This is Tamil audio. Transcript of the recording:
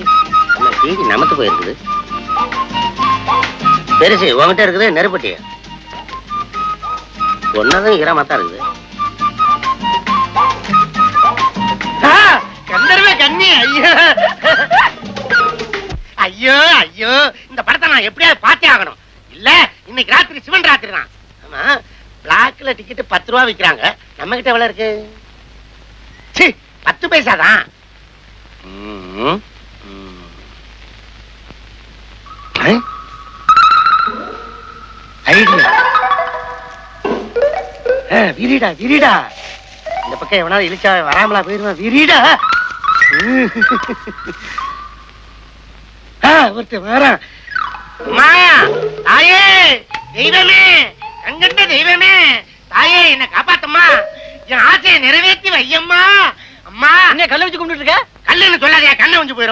என்ன டிவி நமக்கு போயிருக்குது? பெருசு உங்ககிட்ட இருக்குது நெருப்பட்டி ஒன்னதும் ஈரமா தான் இருக்குது கந்தர்வே கண்ணி ஐயோ. ஐயோ ஐயோ இந்த படத்தை நான் எப்படியாவது பார்த்தே ஆகணும். இல்ல இன்னைக்கு ராத்திரி சிவன் ராத்திரி தான். ஆமா பிளாக்ல டிக்கெட் பத்து ரூபா விற்கிறாங்க நம்ம கிட்ட எவ்வளவு இருக்கு? பத்து பைசா தான் ஐடியா விரிடா விரிடா. இந்த பக்கம் எவனாவது இழிச்சா வராமலா போயிருவான் விரிடா. ஆ, ஒருத்தன் வரான். அம்மா தாயே தெய்வமே கண்கண்ட தெய்வமே தாயே என்ன காப்பாத்தம்மா. என் ஆசையை நிறைவேற்றி வையம்மா. அம்மா. என்ன கல்ல வச்சு கும்பிட்டு இருக்க? கல்லுன்னு சொல்லாதயா கண்ணை வந்து போயிரும்.